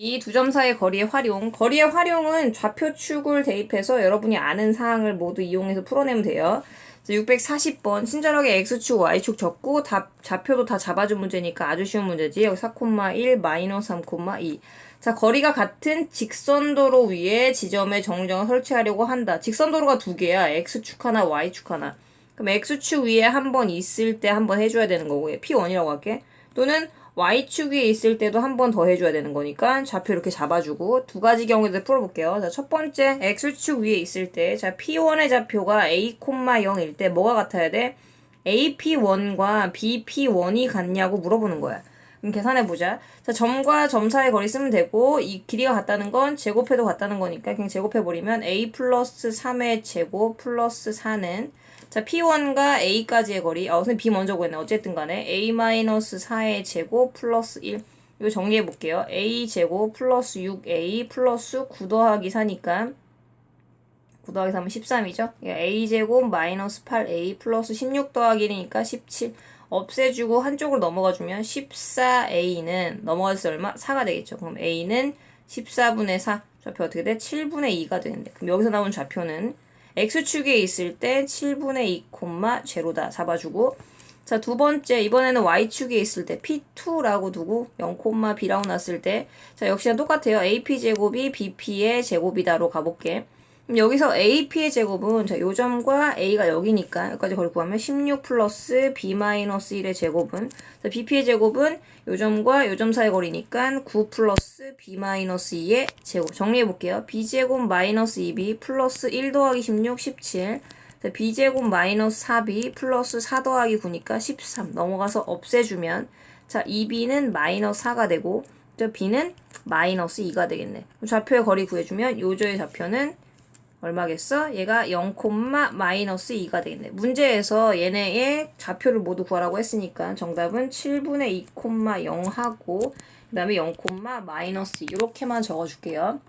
이 두 점 사이의 거리의 활용. 거리의 활용은 좌표 축을 대입해서 여러분이 아는 사항을 모두 이용해서 풀어내면 돼요. 640번 친절하게 x축, y축 적고 다, 좌표도 다 잡아준 문제니까 아주 쉬운 문제지. 여기 4,1, 마이너스 3,2. 자, 거리가 같은 직선도로 위에 지점에 정정을 설치하려고 한다. 직선도로가 두 개야. x축 하나, y축 하나. 그럼 x축 위에 한 번 있을 때 한 번 해줘야 되는 거고, p1이라고 할게. 또는 y축 위에 있을 때도 한 번 더 해줘야 되는 거니까 좌표 이렇게 잡아주고 두 가지 경우에 풀어볼게요. 자, 첫 번째 x축 위에 있을 때, 자, p1의 좌표가 a, 0일 때 뭐가 같아야 돼? AP1과 BP1이 같냐고 물어보는 거야. 그럼 계산해보자. 자, 점과 점 사이 거리 쓰면 되고, 이 길이가 같다는 건 제곱해도 같다는 거니까 그냥 제곱해버리면 a 플러스 3의 제곱 플러스 4는 자, P1과 A까지의 거리. 아, 선생님 B 먼저 구했네. 어쨌든 간에 A-4의 제곱 플러스 1. 이거 정리해 볼게요. A 제곱 플러스 6A 플러스 9 더하기 4니까 9 더하기 3은 13이죠. A 제곱 마이너스 8A 플러스 16 더하기 1이니까 17. 없애주고 한쪽으로 넘어가주면 14A는 넘어가서 얼마? 4가 되겠죠. 그럼 A는 14분의 4. 좌표 어떻게 돼? 7분의 2가 되는데. 그럼 여기서 나온 좌표는 x축에 있을 때 7분의 2, 제로다 잡아주고 자, 두 번째, 이번에는 y축에 있을 때 p2라고 두고 0,b라고 놨을 때 자, 역시나 똑같아요. ap제곱이 bp의 제곱이다로 가볼게. 여기서 ap의 제곱은 자, 요 점과 a가 여기니까 여기까지 거리 구하면 16 플러스 b-1의 제곱은 자, bp의 제곱은 요 점과 요점 사이 거리니까 9 플러스 b-2의 제곱 정리해 볼게요. b제곱 마이너스 2b 플러스 1 더하기 16 17 자, b제곱 마이너스 4b 플러스 4 더하기 9니까 13 넘어가서 없애주면 자 2b는 마이너스 4가 되고 저 b는 마이너스 2가 되겠네. 좌표의 거리 구해주면 요조의 좌표는 얼마겠어? 얘가 0, 마이너스 2가 되겠네. 문제에서 얘네의 좌표를 모두 구하라고 했으니까 정답은 7분의 2, 0 하고 그 다음에 0, 마이너스 2 이렇게만 적어줄게요.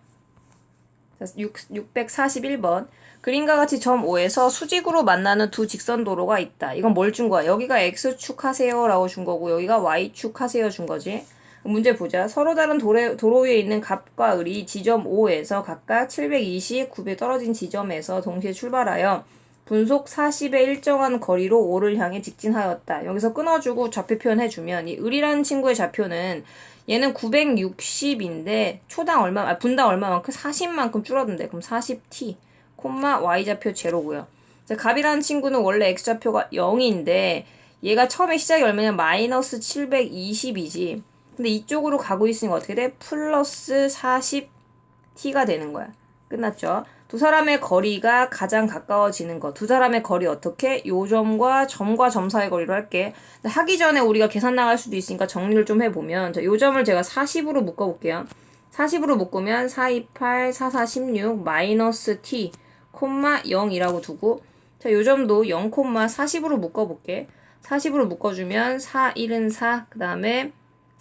6, 641번 그림과 같이 점 5에서 수직으로 만나는 두 직선 도로가 있다. 이건 뭘 준 거야? 여기가 X축 하세요 라고 준 거고 여기가 Y축 하세요 준 거지. 문제 보자. 서로 다른 도로, 도로 위에 있는 갑과 을이 지점 5에서 각각 720, 900 떨어진 지점에서 동시에 출발하여 분속 40의 일정한 거리로 5를 향해 직진하였다. 여기서 끊어주고 좌표 표현해주면 이 을이라는 친구의 좌표는 얘는 960인데 초당 얼마, 아, 분당 얼마만큼? 40만큼 줄었는데 그럼 40t, 콤마 y좌표 제로고요. 자, 갑이라는 친구는 원래 x좌표가 0인데 얘가 처음에 시작이 얼마냐? 마이너스 720이지. 근데 이쪽으로 가고 있으니까 어떻게 돼? 플러스 40t가 되는 거야. 끝났죠? 두 사람의 거리가 가장 가까워지는 것. 두 사람의 거리 어떻게? 요 점과 점과 점 사이 거리로 할게. 하기 전에 우리가 계산 나갈 수도 있으니까 정리를 좀 해보면 자, 요 점을 제가 40으로 묶어볼게요. 40으로 묶으면 4, 2, 8, 4, 4, 16, 마이너스 t, 콤마 0이라고 두고 자, 요 점도 0, 40으로 묶어볼게. 40으로 묶어주면 4, 1은 4, 그 다음에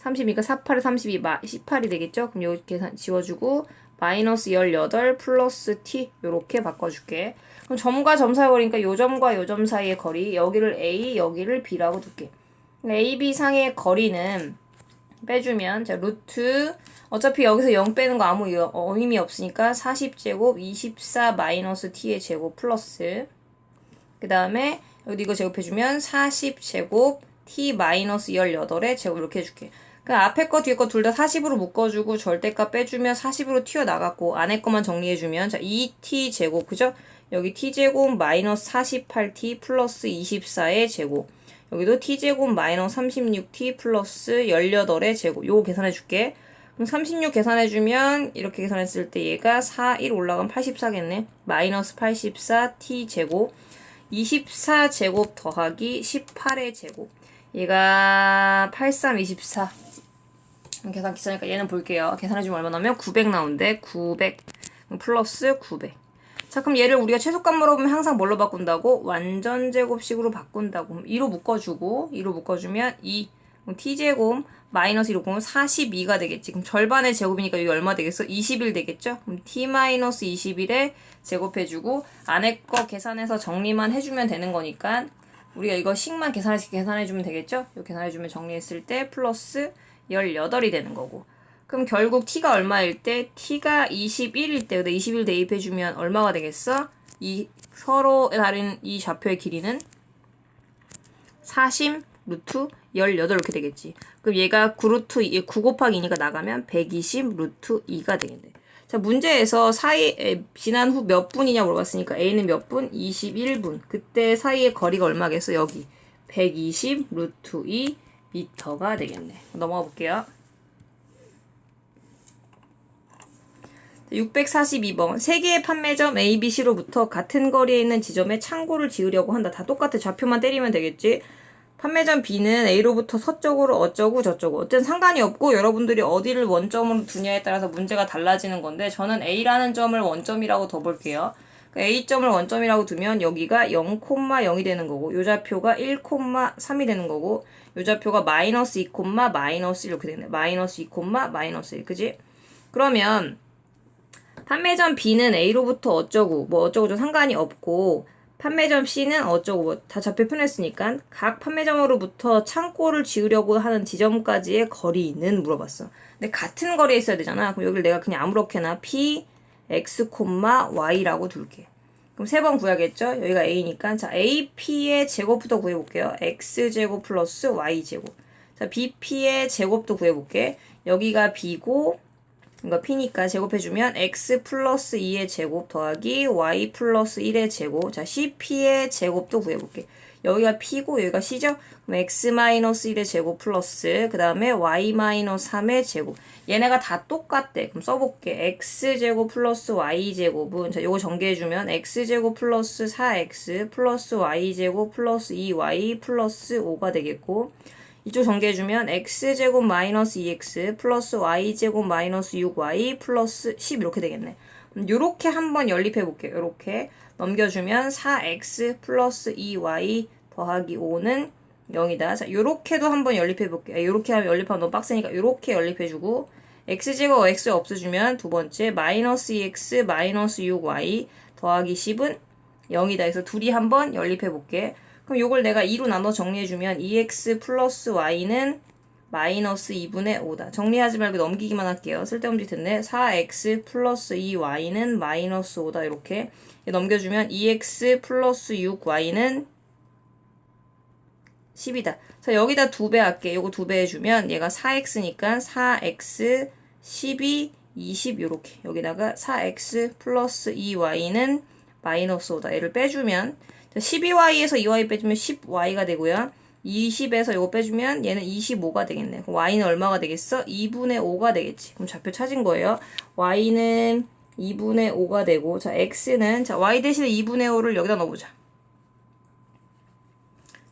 30이니까 4, 8에 32, 18이 되겠죠? 그럼 여기 계산 지워주고 마이너스 18 플러스 t 요렇게 바꿔줄게. 그럼 점과 점 사이 거리니까 요 점과 요 점 사이의 거리 여기를 a 여기를 b라고 둘게. a, b 상의 거리는 빼주면 자 루트 어차피 여기서 0 빼는 거 아무 어, 의미 없으니까 40제곱 24 마이너스 t의 제곱 플러스 그 다음에 여기 이거 제곱해주면 40제곱 t 마이너스 18의 제곱 이렇게 해줄게. 그 앞에 거 뒤에 거 둘 다 40으로 묶어주고 절대값 빼주면 40으로 튀어나갔고 안에 것만 정리해주면 자 2t 제곱 그죠? 여기 t제곱 마이너스 48t 플러스 24의 제곱. 여기도 t제곱 마이너스 36t 플러스 18의 제곱. 요거 계산해줄게. 그럼 36 계산해주면 이렇게 계산했을 때 얘가 4, 1 올라가면 84겠네. 마이너스 84t 제곱. 24제곱 더하기 18의 제곱 얘가 83, 24 계산 기차니까 얘는 볼게요. 계산해주면 얼마 나오면 900 나오는데 900 플러스 900. 자 그럼 얘를 우리가 최소값 물어보면 항상 뭘로 바꾼다고? 완전 제곱식으로 바꾼다고. 그럼 2로 묶어주고 2로 묶어주면 2 그럼 t제곱 마이너스 1로 보면 42가 되겠지. 그럼 절반의 제곱이니까 여기 얼마 되겠어? 20일 되겠죠? 그럼 t 마이너스 21에 제곱해주고 안에 거 계산해서 정리만 해주면 되는 거니까 우리가 이거 식만 계산해서 계산해주면 되겠죠? 이거 계산해주면 정리했을 때 플러스 18이 되는 거고. 그럼 결국 t가 얼마일 때? t가 21일 때, 근데 21 대입해주면 얼마가 되겠어? 이 서로 다른 이 좌표의 길이는 40 루트 18 이렇게 되겠지. 그럼 얘가 9 루트 2, 9 곱하기 2니까 나가면 120 루트 2가 되겠네. 자, 문제에서 사이, 에, 지난 후 몇 분이냐 물어봤으니까 A는 몇 분? 21분. 그때 사이의 거리가 얼마겠어? 여기. 120 루트 2 미터가 되겠네. 넘어가 볼게요. 642번. 세 개의 판매점 A, B, C로부터 같은 거리에 있는 지점에 창고를 지으려고 한다. 다 똑같아. 좌표만 때리면 되겠지. 판매점 B는 A로부터 서쪽으로 어쩌고 저쩌고. 어쨌든 상관이 없고 여러분들이 어디를 원점으로 두냐에 따라서 문제가 달라지는 건데 저는 A라는 점을 원점이라고 더 볼게요. 그 A점을 원점이라고 두면 여기가 0,0이 되는 거고 요 좌표가 1,3이 되는 거고 요 좌표가 마이너스 2, 마이너스 1 이렇게 되네. 마이너스 2, 마이너스 1. 그지? 그러면 판매점 B는 A로부터 어쩌고 뭐 어쩌고 좀 상관이 없고 판매점 C는 어쩌고 뭐다 좌표 표현했으니까 각 판매점으로부터 창고를 지으려고 하는 지점까지의 거리는 물어봤어. 근데 같은 거리에 있어야 되잖아. 그럼 여기를 내가 그냥 아무렇게나 P, X, Y라고 둘게. 그럼 세 번 구해야겠죠? 여기가 A니까 자 AP의 제곱부터 구해볼게요. X제곱 플러스 Y제곱. 자 BP의 제곱도 구해볼게. 여기가 B고 그러니까 p니까 제곱해주면 x 플러스 2의 제곱 더하기 y 플러스 1의 제곱. 자, cp의 제곱도 구해볼게. 여기가 p고 여기가 c죠? 그럼 x 마이너스 1의 제곱 플러스 그 다음에 y 마이너스 3의 제곱. 얘네가 다 똑같대. 그럼 써볼게. x 제곱 플러스 y 제곱은 자, 요거 전개해주면 x 제곱 플러스 4x 플러스 y 제곱 플러스 2y 플러스 5가 되겠고 이쪽 전개해주면 x제곱 마이너스 2x 플러스 y제곱 마이너스 6y 플러스 10 이렇게 되겠네. 이렇게 한번 연립해 볼게요. 이렇게 넘겨주면 4x 플러스 2y 더하기 5는 0이다. 자, 요렇게도 한번 연립해 볼게요. 요렇게 하면 연립하면 너무 빡세니까 요렇게 연립해주고 x제곱 x 없어주면 두 번째 마이너스 2x 마이너스 6y 더하기 10은 0이다. 그래서 둘이 한번 연립해 볼게. 그럼 요걸 내가 2로 나눠 정리해주면 2x 플러스 y는 마이너스 2분의 5다. 정리하지 말고 넘기기만 할게요. 쓸데없는 짓 했네. 4x 플러스 2y는 마이너스 5다. 이렇게 넘겨주면 2x 플러스 6y는 10이다. 자, 여기다 2배 할게. 요거 2배 해주면 얘가 4x니까 4x 12, 20 요렇게. 여기다가 4x 플러스 2y는 마이너스 5다. 얘를 빼주면 12y에서 2y 빼주면 10y가 되고요. 20에서 이거 빼주면 얘는 25가 되겠네. 그럼 y는 얼마가 되겠어? 2분의 5가 되겠지. 그럼 좌표 찾은 거예요. y는 2분의 5가 되고 자 x는 자 y 대신에 2분의 5를 여기다 넣어보자.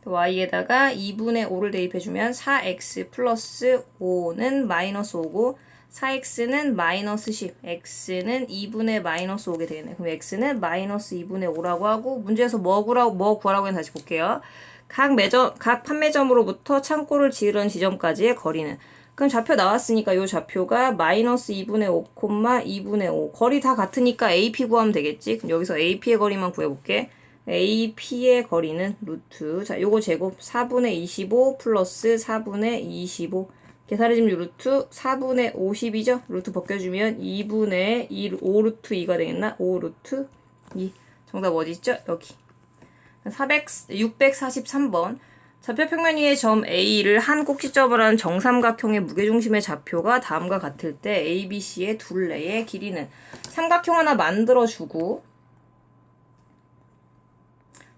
y에다가 2분의 5를 대입해주면 4x 플러스 5는 마이너스 5고 4x는 마이너스 10, x는 2분의 마이너스 5게 되겠네. 그럼 x는 마이너스 2분의 5라고 하고 문제에서 뭐 구라고 뭐 구하라고 했는 다시 볼게요. 각 매점 각 판매점으로부터 창고를 지으려는 지점까지의 거리는 그럼 좌표 나왔으니까 이 좌표가 마이너스 2분의 5, 2분의 5 거리 다 같으니까 AP 구하면 되겠지. 그럼 여기서 AP의 거리만 구해볼게. AP의 거리는 루트 자 요거 제곱 4분의 25 플러스 4분의 25 계산해주면 루트 4분의 50이죠? 루트 벗겨주면 2분의 2, 5루트 2가 되겠나? 5루트 2. 정답 어디 있죠? 여기. 400, 643번. 좌표평면 위의 점 A를 한 꼭지점을 한 정삼각형의 무게중심의 좌표가 다음과 같을 때 ABC의 둘레의 길이는 삼각형 하나 만들어주고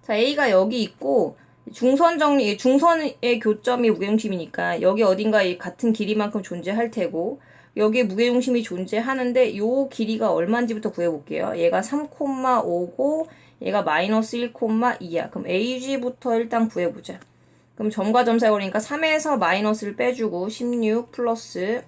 자 A가 여기 있고 중선 정리, 중선의 교점이 무게중심이니까 여기 어딘가에 같은 길이만큼 존재할 테고 여기에 무게중심이 존재하는데 요 길이가 얼마인지부터 구해볼게요. 얘가 3,5고 얘가 마이너스 1,2야. 그럼 AG부터 일단 구해보자. 그럼 점과 점 사이 거리니까 3에서 마이너스를 빼주고 16 플러스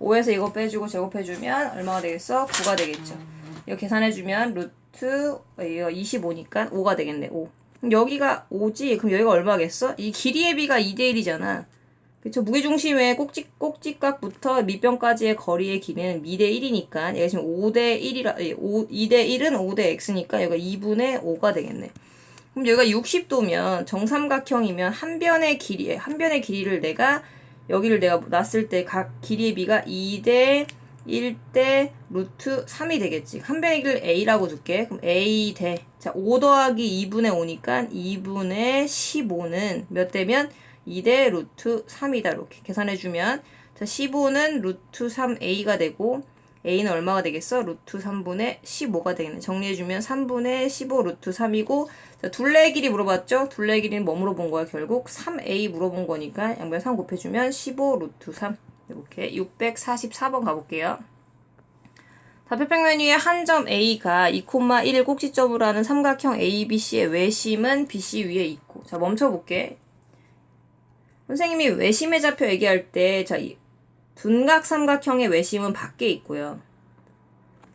5에서 이거 빼주고 제곱해주면 얼마가 되겠어? 9가 되겠죠. 이거 계산해주면 루트 25니까 5가 되겠네. 5. 여기가 5지? 그럼 여기가 얼마겠어? 이 길이의 비가 2대1이잖아. 그쵸? 무게중심의 꼭지, 꼭지각부터 밑변까지의 거리의 길이는 미대 1이니까, 얘가 지금 5대 1이라, 5, 2대 1은 5대 x니까 여기가 2분의 5가 되겠네. 그럼 여기가 60도면 정삼각형이면 한 변의 길이, 한 변의 길이를 내가 여기를 내가 놨을 때 각 길이의 b가 2대 1대 루트 3이 되겠지. 한 변의 길 a라고 줄게. 그럼 a 대. 자, 5 더하기 2분의 5니까 2분의 15는 몇 대면 2대 루트 3이다. 이렇게 계산해주면. 자, 15는 루트 3a가 되고, a는 얼마가 되겠어? 루트 3분의 15가 되겠네. 정리해주면 3분의 15 루트 3이고, 자, 둘레의 길이 물어봤죠? 둘레의 길이는 뭐 물어본 거야, 결국? 3a 물어본 거니까 양변 3 곱해주면 15 루트 3. 이렇게 644번 가볼게요. 좌표평면 위에 한점 A가 2,1을 꼭지점으로 하는 삼각형 ABC의 외심은 BC 위에 있고. 자, 멈춰볼게. 선생님이 외심의 좌표 얘기할 때, 자, 이 둔각 삼각형의 외심은 밖에 있고요.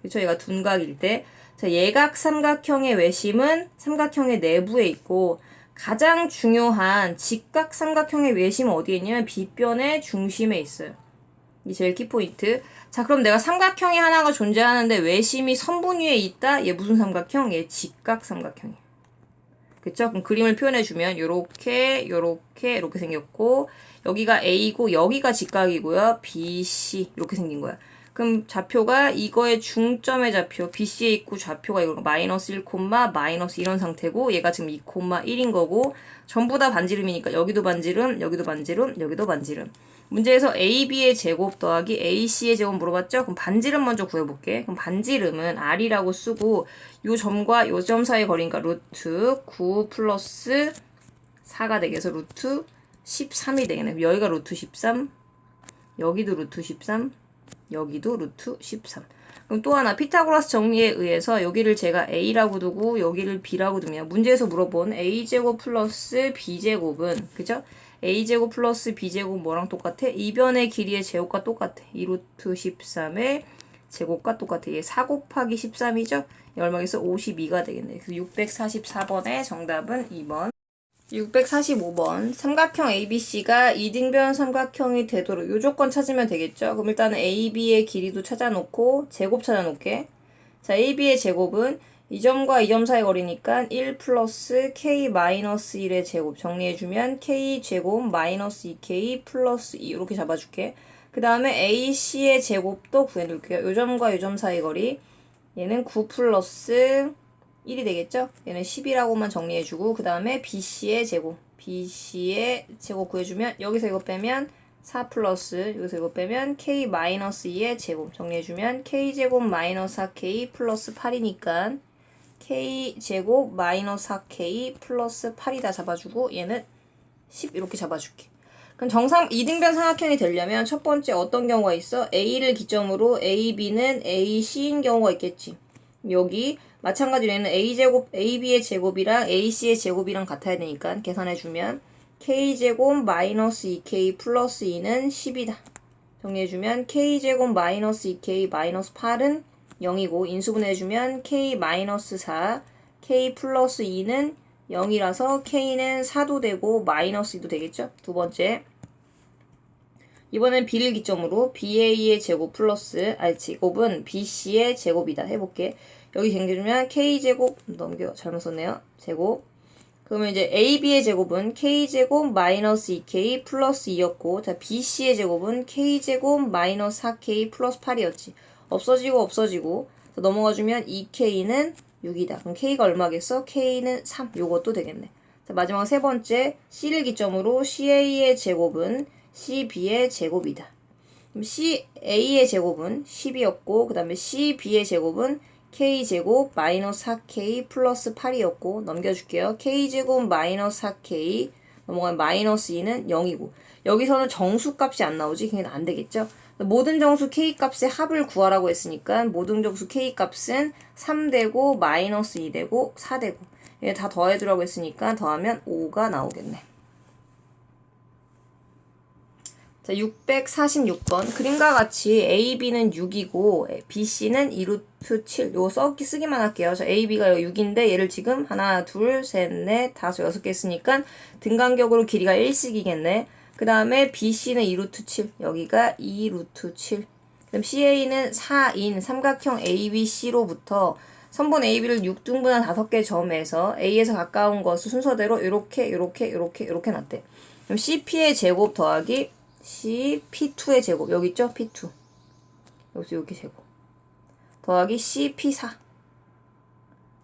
그쵸? 얘가 둔각일 때. 자, 예각 삼각형의 외심은 삼각형의 내부에 있고, 가장 중요한 직각 삼각형의 외심은 어디에 있냐면 B변의 중심에 있어요. 이게 제일 키포인트. 자, 그럼 내가 삼각형이 하나가 존재하는데 외심이 선분 위에 있다? 얘 무슨 삼각형? 얘 직각 삼각형이야. 그쵸? 그럼 그림을 표현해주면 요렇게 요렇게 이렇게 생겼고 여기가 A고 여기가 직각이고요. BC 이렇게 생긴 거야. 그럼 좌표가 이거의 중점의 좌표 BC에 있고 좌표가 이거 마이너스 1, 마이너스 이런 상태고 얘가 지금 2, 1인 거고 전부 다 반지름이니까 여기도 반지름, 여기도 반지름, 여기도 반지름. 문제에서 AB의 제곱 더하기 AC의 제곱 물어봤죠? 그럼 반지름 먼저 구해볼게. 그럼 반지름은 R이라고 쓰고 요 점과 요 점 사이 거리니까 루트 9 플러스 4가 되겠어. 루트 13이 되겠네. 여기가 루트 13, 여기도 루트 13, 여기도 루트 13. 그럼 또 하나 피타고라스 정리에 의해서 여기를 제가 a라고 두고 여기를 b라고 두면 문제에서 물어본 a제곱 플러스 b제곱은 그죠? a제곱 플러스 b제곱 뭐랑 똑같아? 이변의 길이의 제곱과 똑같아. 2루트 13의 제곱과 똑같아. 얘 4 곱하기 13이죠? 얼마겠어? 52가 되겠네. 그 644번의 정답은 2번. 645번. 삼각형 ABC가 이등변 삼각형이 되도록 요 조건 찾으면 되겠죠? 그럼 일단은 AB의 길이도 찾아놓고 제곱 찾아놓게. 자 AB의 제곱은 이 점과 이 점 사이 거리니까 1 플러스 K 마이너스 1의 제곱 정리해주면 K 제곱 마이너스 2K 플러스 2 이렇게 잡아줄게. 그 다음에 AC의 제곱도 구해놓을게요. 요 점과 요 점 사이 거리. 얘는 9 플러스 1이 되겠죠? 얘는 10이라고만 정리해주고 그 다음에 BC의 제곱 BC의 제곱 구해주면 여기서 이거 빼면 4 플러스 여기서 이거 빼면 K 마이너스 2의 제곱 정리해주면 K제곱 마이너스 4K 플러스 8이니까 K제곱 마이너스 4K 플러스 8이다 잡아주고 얘는 10 이렇게 잡아줄게 그럼 정상 이등변 삼각형이 되려면 첫 번째 어떤 경우가 있어? A를 기점으로 AB는 AC인 경우가 있겠지 여기 마찬가지로 얘는 a제곱, ab의 제곱이랑 ac의 제곱이랑 같아야 되니까 계산해주면 k제곱 마이너스 2k 플러스 2는 10이다. 정리해주면 k제곱 마이너스 2k 마이너스 8은 0이고 인수분해해주면 k 마이너스 4, k 플러스 2는 0이라서 k는 4도 되고 마이너스 2도 되겠죠? 두 번째 이번엔 b를 기점으로 ba의 제곱 플러스 아니 제곱은 bc의 제곱이다 해볼게. 여기 쟁겨주면 k제곱 넘겨 잘못 썼네요. 제곱 그러면 이제 ab의 제곱은 k제곱 마이너스 2k 플러스 2였고 자 bc의 제곱은 k제곱 마이너스 4k 플러스 8이었지. 없어지고 없어지고 넘어가주면 2k는 6이다. 그럼 k가 얼마겠어? k는 3. 요것도 되겠네. 자 마지막 세 번째 c를 기점으로 ca의 제곱은 cb의 제곱이다. 그럼 ca의 제곱은 10이었고 그 다음에 cb의 제곱은 k제곱 마이너스 4k 플러스 8이었고 넘겨줄게요. k제곱 마이너스 4k 넘어가면 마이너스 2는 0이고 여기서는 정수값이 안 나오지? 그게 안 되겠죠? 모든 정수 k값의 합을 구하라고 했으니까 모든 정수 k값은 3되고 마이너스 2되고 4되고 얘 다 더해두라고 했으니까 더하면 5가 나오겠네. 자, 646번. 그림과 같이 AB는 6이고, BC는 2루트 7. 요거 써기 쓰기만 할게요. 자, AB가 6인데, 얘를 지금 하나, 둘, 셋, 넷, 다섯, 여섯 개 쓰니까 등간격으로 길이가 1씩이겠네. 그 다음에 BC는 2루트 7. 여기가 2루트 7. 그럼 CA는 4인 삼각형 ABC로부터 선분 AB를 6등분한 5개 점에서 A에서 가까운 것을 순서대로 이렇게, 이렇게, 이렇게, 이렇게 놨대. 그럼 CP의 제곱 더하기 C P2의 제곱 여기 있죠? P2 여기서 이렇게 제곱 더하기 C P4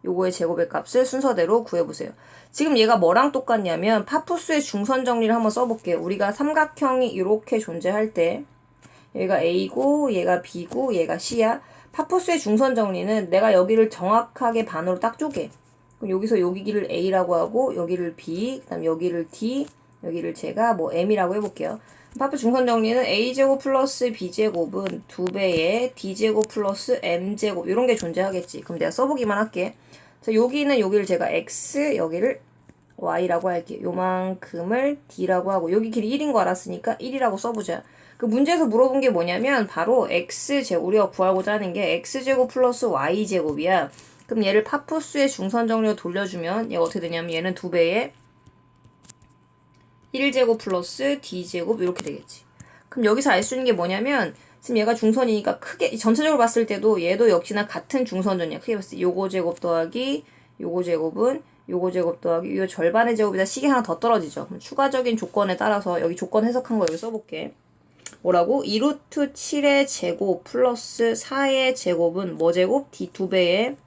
요거의 제곱의 값을 순서대로 구해보세요. 지금 얘가 뭐랑 똑같냐면 파푸스의 중선 정리를 한번 써볼게요. 우리가 삼각형이 이렇게 존재할 때 얘가 A고 얘가 B고 얘가 C야. 파푸스의 중선 정리는 내가 여기를 정확하게 반으로 딱 쪼개. 그럼 여기서 여기를 A라고 하고 여기를 B, 그다음 여기를 D, 여기를 제가 뭐 M이라고 해볼게요. 파푸 중선 정리는 A제곱 플러스 B제곱은 두 배의 D제곱 플러스 M제곱 이런 게 존재하겠지. 그럼 내가 써보기만 할게. 자, 여기는 여기를 제가 X, 여기를 Y라고 할게요. 요만큼을 D라고 하고 여기 길이 1인 거 알았으니까 1이라고 써보자. 그 문제에서 물어본 게 뭐냐면 바로 X제곱, 우리가 구하고자 하는 게 X제곱 플러스 Y제곱이야. 그럼 얘를 파푸스의 중선 정리로 돌려주면 얘가 어떻게 되냐면 얘는 두 배의 1제곱 플러스 D제곱 이렇게 되겠지. 그럼 여기서 알 수 있는 게 뭐냐면 지금 얘가 중선이니까 크게 전체적으로 봤을 때도 얘도 역시나 같은 중선전이야. 크게 봤을 때 요거 제곱 더하기 요거 제곱은 요거 제곱 더하기 요 절반의 제곱이다 식이 하나 더 떨어지죠. 그럼 추가적인 조건에 따라서 여기 조건 해석한 거 여기 써볼게. 뭐라고? 2루트 7의 제곱 플러스 4의 제곱은 뭐 제곱? D 두 배의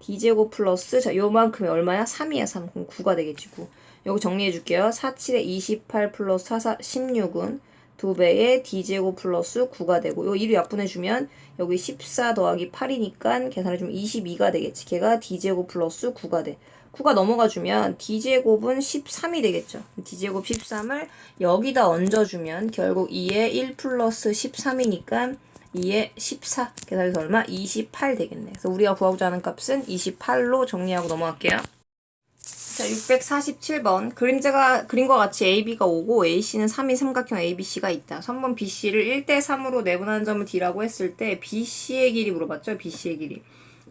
D제곱 플러스 자 요만큼이 얼마야? 3이야 3 그럼 9가 되겠지 9 여기 정리해 줄게요. 4, 7에 28 플러스 4, 4 16은 두 배의 D제곱 플러스 9가 되고 요 1을 약분해주면 여기 14 더하기 8이니까 계산해주면 22가 되겠지. 걔가 D제곱 플러스 9가 돼. 9가 넘어가주면 D제곱은 13이 되겠죠. D제곱 13을 여기다 얹어주면 결국 2에 1 플러스 13이니까 2에 14 계산해서 얼마? 28 되겠네. 그래서 우리가 구하고자 하는 값은 28로 정리하고 넘어갈게요 자, 647번. 그림자가, 그림과 같이 AB가 5고 AC는 3인 삼각형 ABC가 있다. 3번 BC를 1대 3으로 내분하는 점을 D라고 했을 때 BC의 길이 물어봤죠? BC의 길이.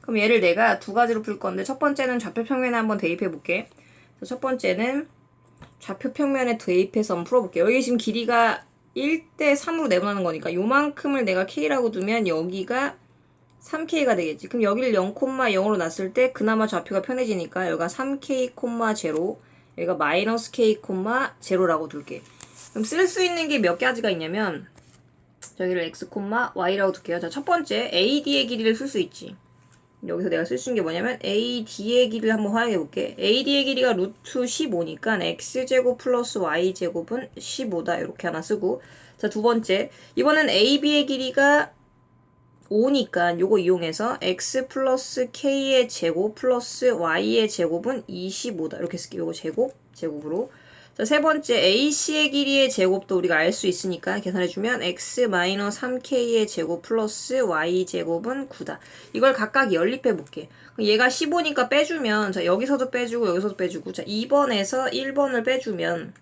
그럼 얘를 내가 두 가지로 풀 건데 첫 번째는 좌표 평면에 한번 대입해 볼게. 첫 번째는 좌표 평면에 대입해서 한번 풀어 볼게요. 여기 지금 길이가 1대 3으로 내분하는 거니까 요만큼을 내가 K라고 두면 여기가 3K가 되겠지. 그럼 여기를 0,0로 놨을 때 그나마 좌표가 편해지니까 여기가 3K, 0, 여기가 마이너스 K, 0라고 둘게. 그럼 쓸 수 있는 게 몇 가지가 있냐면 저기를 X, Y라고 둘게요. 자, 첫 번째 AD의 길이를 쓸 수 있지. 여기서 내가 쓸 수 있는 게 뭐냐면 AD의 길이를 한번 활용해 볼게. AD의 길이가 루트 15니까 X제곱 플러스 Y제곱은 15다. 이렇게 하나 쓰고. 자, 두 번째. 이번엔 AB의 길이가 5니까 요거 이용해서 x 플러스 k의 제곱 플러스 y의 제곱은 25다. 이렇게 쓸게요. 요거 제곱, 제곱으로. 자, 세 번째 ac의 길이의 제곱도 우리가 알 수 있으니까 계산해주면 x 마이너스 3k의 제곱 플러스 y 제곱은 9다. 이걸 각각 연립해 볼게. 얘가 15니까 빼주면 자 여기서도 빼주고 여기서도 빼주고 자 2번에서 1번을 빼주면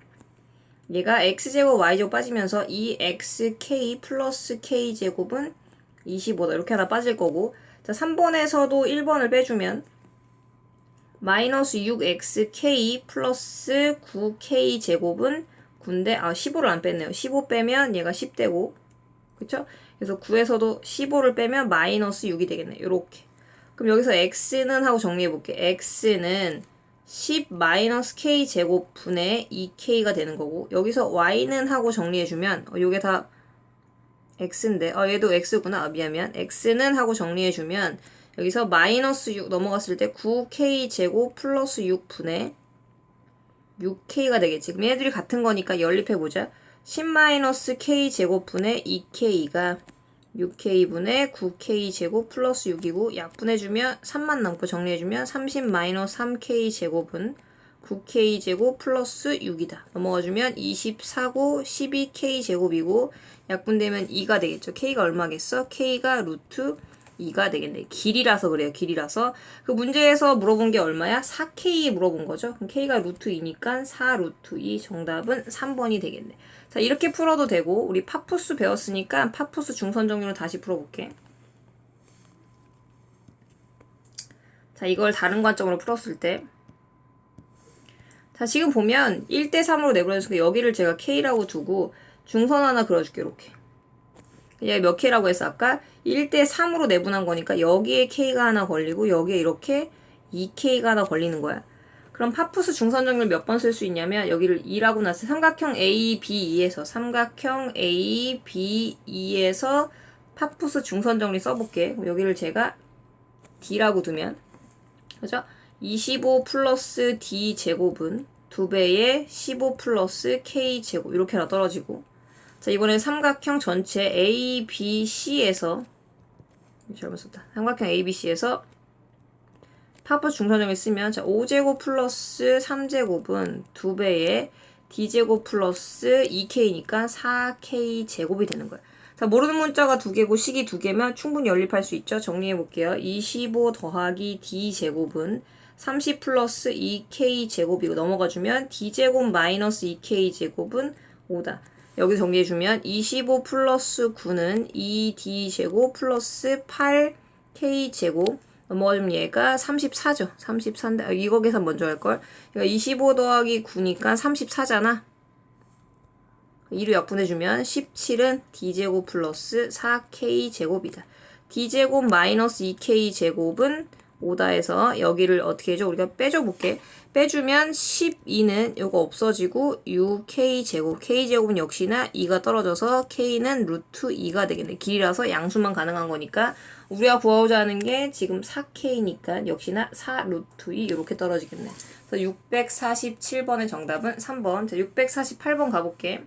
얘가 x제곱 y제곱 빠지면서 2xk 플러스 k제곱은 25다. 이렇게 하나 빠질 거고. 자, 3번에서도 1번을 빼주면 마이너스 6xk 플러스 9k 제곱은 9인데 아 15를 안 뺐네요. 15 빼면 얘가 10되고 그쵸? 그래서 9에서도 15를 빼면 마이너스 6이 되겠네. 요렇게. 그럼 여기서 x는 하고 정리해 볼게. x는 10 마이너스 k 제곱 분의 2k가 되는 거고 여기서 y는 하고 정리해 주면 어, 요게 다 x인데 어 얘도 x구나. 아, 미안 미안. X는 하고 정리해주면 여기서 마이너스 6 넘어갔을 때 9k 제곱 플러스 6분의 6k가 되겠지. 그럼 얘들이 같은 거니까 연립해보자. 10 마이너스 k 제곱분의 2k가 6k분의 9k 제곱 플러스 6이고 약분해주면 3만 남고 정리해주면 30 마이너스 3k 제곱은 9k 제곱 플러스 6이다. 넘어가주면 24고 12k 제곱이고 약분되면 2가 되겠죠. k가 얼마겠어? k가 루트 2가 되겠네. 길이라서 그래요. 길이라서. 그 문제에서 물어본 게 얼마야? 4k 물어본 거죠. 그럼 k가 루트 2니까 4 루트 2 정답은 3번이 되겠네. 자, 이렇게 풀어도 되고 우리 파푸스 배웠으니까 파푸스 중선 정리로 다시 풀어볼게. 자, 이걸 다른 관점으로 풀었을 때 자, 지금 보면 1대3으로 내보내서 여기를 제가 K라고 두고 중선 하나 그려줄게, 이렇게. 얘 몇 K라고 했어, 아까? 1대3으로 내분한 거니까 여기에 K가 하나 걸리고 여기에 이렇게 2K가 하나 걸리는 거야. 그럼 파푸스 중선 정렬 몇 번 쓸 수 있냐면 여기를 2라고 놨어요. 삼각형 ABE에서 삼각형 ABE에서 파푸스 중선 정리 써볼게. 그럼 여기를 제가 D라고 두면 그죠? 25 플러스 D 제곱은 2배의 15 플러스 K 제곱 이렇게 하나 떨어지고 자 이번엔 삼각형 전체 ABC에서 잘못 썼다. 삼각형 ABC에서 파프 중선정을 쓰면 자 5제곱 플러스 3제곱은 2배의 d제곱 플러스 2k니까 4k 제곱이 되는 거예요. 자 모르는 문자가 두 개고 식이 두 개면 충분히 연립할 수 있죠. 정리해 볼게요. 25 더하기 d제곱은 30 플러스 2k 제곱이고 넘어가 주면 d제곱 마이너스 2k 제곱은 5다. 여기 정리해 주면 25 플러스 9는 2d 제곱 플러스 8k 제곱 넘어가 주면 얘가 34죠. 34인데 아, 이거 계산 먼저 할 걸. 그러니까 25 더하기 9니까 34잖아. 2로 약분해주면 17은 d제곱 플러스 4k 제곱이다. d제곱 마이너스 2k 제곱은 5다 해서 여기를 어떻게 해줘? 우리가 빼줘 볼게. 빼주면 12는 이거 없어지고 6k 제곱, k 제곱은 역시나 2가 떨어져서 k는 루트 2가 되겠네. 길이라서 양수만 가능한 거니까 우리가 구하고자 하는 게 지금 4k니까 역시나 4 루트 2 이렇게 떨어지겠네. 그래서 647번의 정답은 3번. 자, 648번 가볼게.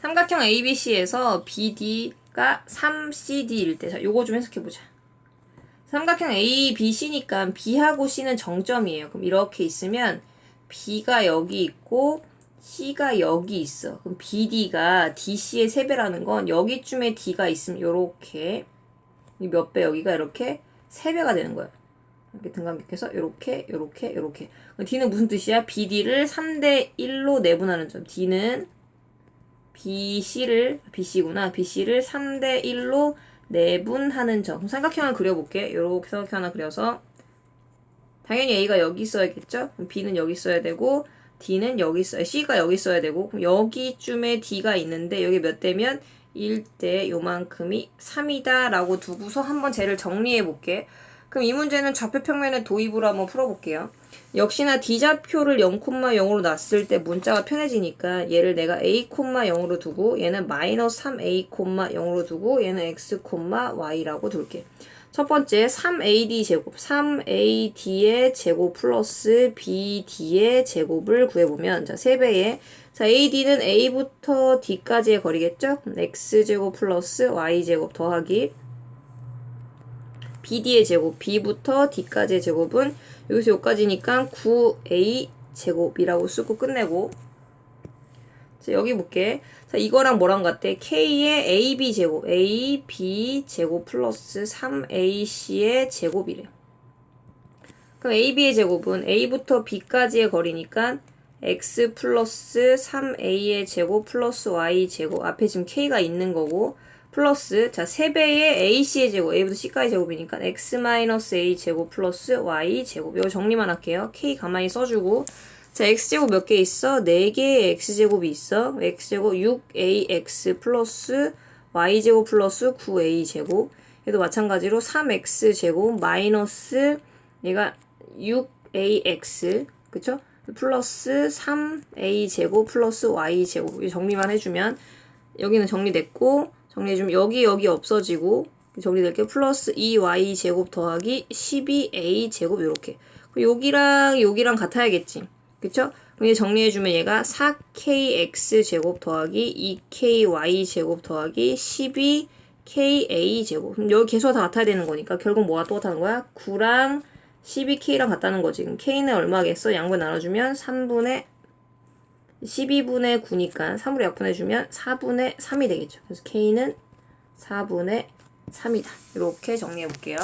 삼각형 ABC에서 BD가 3CD일 때, 자, 요거 좀 해석해보자. 삼각형 ABC니까 B하고 C는 정점이에요. 그럼 이렇게 있으면 B가 여기 있고 C가 여기 있어. 그럼 BD가 DC의 3배라는 건 여기쯤에 D가 있으면 요렇게 몇 배 여기가 이렇게 3배가 되는 거예요. 이렇게 등간격해서 이렇게 이렇게 이렇게 D는 무슨 뜻이야? BD를 3대 1로 내분하는 점. D는 BC를 BC구나. BC를 3대 1로 내분하는 점. 삼각형을 그려볼게. 이렇게 삼각형 하나 그려서 당연히 A가 여기 있어야겠죠? 그럼 B는 여기 있어야 되고 D는 여기 있어야 C가 여기 있어야 되고 그럼 여기쯤에 D가 있는데 여기 몇 대면 1대 요만큼이 3이다 라고 두고서 한번 쟤를 정리해 볼게. 그럼 이 문제는 좌표 평면의 도입으로 한번 풀어볼게요. 역시나 D좌표를 0,0으로 놨을 때 문자가 편해지니까 얘를 내가 A, 0으로 두고 얘는 마이너스 3A, 0으로 두고 얘는 X, Y라고 둘게. 첫 번째 3AD 제곱, 3AD의 제곱 플러스 BD의 제곱을 구해보면 자 3배의 자 AD는 A부터 D까지의 거리겠죠? X제곱 플러스 Y제곱 더하기 BD의 제곱, B부터 D까지의 제곱은 여기서 여기까지니까 9A 제곱이라고 쓰고 끝내고 자, 여기 볼게. 자, 이거랑 뭐랑 같대? K의 AB 제곱, AB 제곱 플러스 3AC의 제곱이래요. 그럼 AB의 제곱은 A부터 B까지의 거리니까 X 플러스 3A의 제곱 플러스 Y 제곱. 앞에 지금 K가 있는 거고, 플러스, 자, 3배의 AC의 제곱, A부터 C까지 제곱이니까 X 마이너스 A 제곱 플러스 Y 제곱. 이거 정리만 할게요. K 가만히 써주고, 자, x제곱 몇 개 있어? 4개의 x제곱이 있어. x제곱 6ax 플러스 y제곱 플러스 9a제곱. 얘도 마찬가지로 3x제곱 마이너스 얘가 6ax 그쵸? 플러스 3a제곱 플러스 y제곱. 이 정리만 해주면 여기는 정리됐고 정리해 주면 여기 여기 없어지고 정리될게 플러스 2y제곱 더하기 12a제곱 이렇게 여기랑 여기랑 같아야겠지. 그쵸? 그럼 얘 정리해주면 얘가 4kx 제곱 더하기 2ky 제곱 더하기 12ka 제곱. 그럼 여기 개수가 다 같아야 되는 거니까 결국 뭐가 똑같다는 거야? 9랑 12k랑 같다는 거지. 그럼 k는 얼마겠어? 양분 나눠주면 3분의 12분의 9니까 3으로 약분해주면 4분의 3이 되겠죠. 그래서 k는 4분의 3이다. 이렇게 정리해 볼게요.